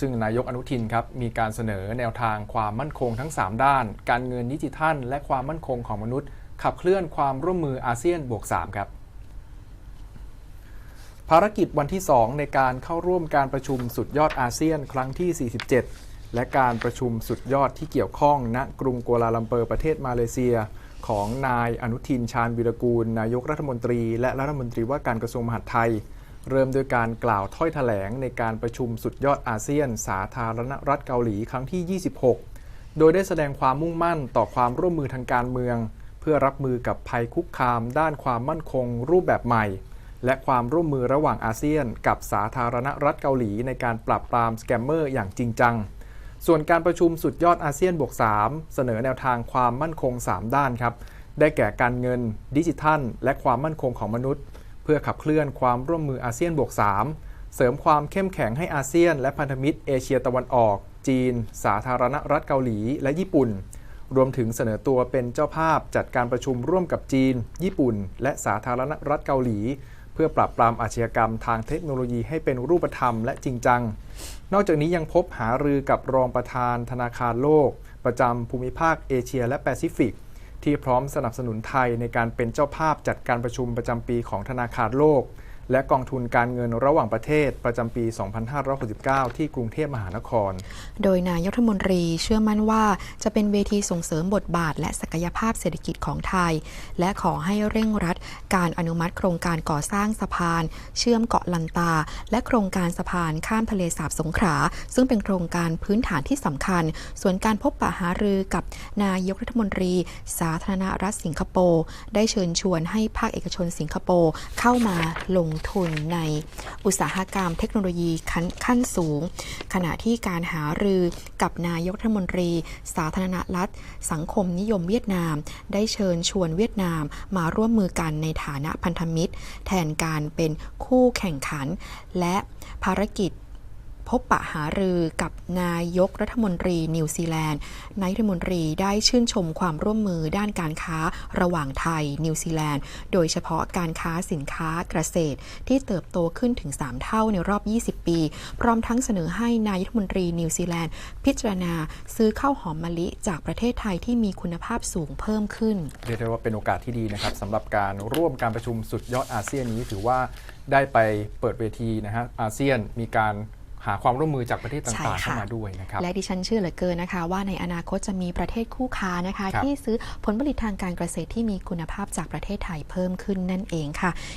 ซึ่งนายกอนุทินครับมีการเสนอแนวทางความมั่นคงทั้ง 3 ด้าน การเงินดิจิทัล และความมั่นคงของมนุษย์ ขับเคลื่อนความร่วมมืออาเซียนบวก3ครับภารกิจวันที่ 2 ในการเข้าร่วมการประชุมสุดยอดอาเซียนครั้งที่ 47 และการประชุมสุดยอดที่เกี่ยวข้องณกรุงกัวลาลัมเปอร์ประเทศมาเลเซีย ของนายอนุทินชาญวิรกูล นายกรัฐมนตรี และรัฐมนตรีว่าการกระทรวงมหาดไทย เริ่มโดยการกล่าวถ้อยแถลงในการประชุมสุดยอดอาเซียน สาธารณรัฐเกาหลีครั้งที่ 26 โดยได้แสดงความมุ่งมั่นต่อความร่วมมือทางการเมือง เพื่อรับมือกับภัยคุกคาม ด้านความมั่นคง รูปแบบใหม่ และความร่วมมือระหว่างอาเซียน กับสาธารณรัฐเกาหลีในการปราบปรามสแกมเมอร์อย่างจริงจัง ส่วนการประชุมสุดยอดอาเซียนบวก3เสนอแนวทางความมั่นคง 3 ด้านครับ ได้แก่การเงิน ดิจิทัล และความมั่นคงของมนุษย์ พื่อขับเคลื่อนความร่วมมืออาเซียนบวก 3 เสริมความเข้มแข็งให้อาเซียน และพันธมิตรเอเชียตะวันออก จีน สาธารณรัฐเกาหลี และญี่ปุ่น รวมถึงเสนอตัวเป็นเจ้าภาพจัดการประชุมร่วมกับจีน ญี่ปุ่น และสาธารณรัฐเกาหลี เพื่อปราบปรามอาชญากรรมทางเทคโนโลยีให้เป็นรูปธรรมและจริงจัง นอกจากนี้ยังพบหารือกับรองประธานธนาคารโลก ประจำภูมิภาคเอเชียและแปซิฟิก ที่พร้อมสนับสนุนไทยในการเป็นเจ้าภาพจัดการประชุมประจำปีของธนาคารโลก และกองทุนการเงินระหว่างประเทศประจำปี 2569 ที่กรุงเทพมหานคร โดยนายกรัฐมนตรีเชื่อมั่นว่า จะเป็นเวทีส่งเสริมบทบาท และศักยภาพเศรษฐกิจของไทย และขอให้เร่งรัด การอนุมัติโครงการก่อสร้างสะพาน เชื่อมเกาะลันตา และโครงการสะพานข้ามทะเลสาบสงขลาซึ่งเป็นโครงการพื้นฐานที่สำคัญ ส่วนการพบปะหารือกับนายกรัฐมนตรี สาธารณรัฐสิงคโปร์ได้เชิญชวนให้ภาคเอกชนสิงคโปร์เข้ามาลงทุนในอุตสาหกรรมเทคโนโลยีขั้นขั้นสูง ขณะที่การหารือกับนายกรัฐมนตรี สาธารณรัฐ สังคมนิยมเวียดนาม ได้เชิญชวนเวียดนามมาร่วมมือกันในฐานะพันธมิตร แทนการเป็นคู่แข่งขัน และภารกิจ พบปะหารือกับนายกรัฐมนตรีนิวซีแลนด์นายรัฐมนตรีได้ชื่นชมความร่วมมือด้านการค้าระหว่างไทยนิวซีแลนด์ โดยเฉพาะการค้าสินค้าเกษตร ที่เติบโตขึ้นถึง 3 เท่าในรอบ 20 ปี พร้อมทั้งเสนอให้นายรัฐมนตรีนิวซีแลนด์ พิจารณาซื้อข้าวหอมมะลิจากประเทศไทยที่มีคุณภาพสูงเพิ่มขึ้นเรียกได้ว่าเป็นโอกาสที่ดีนะครับสำหรับการร่วมการประชุมสุดยอดอาเซียนนี้ถือว่าได้ไปเปิดเวทีนะฮะอาเซียนมีการ หาความร่วมมือจากประเทศใช่ต่างๆค่ะเข้ามาด้วยนะครับและดิฉันเชื่อเหลือเกินนะคะ ว่าในอนาคตจะมีประเทศคู่ค้านะคะครับที่ซื้อผลผลิตทางการเกษตรที่มีคุณภาพจากประเทศไทยเพิ่มขึ้นนั่นเองค่ะ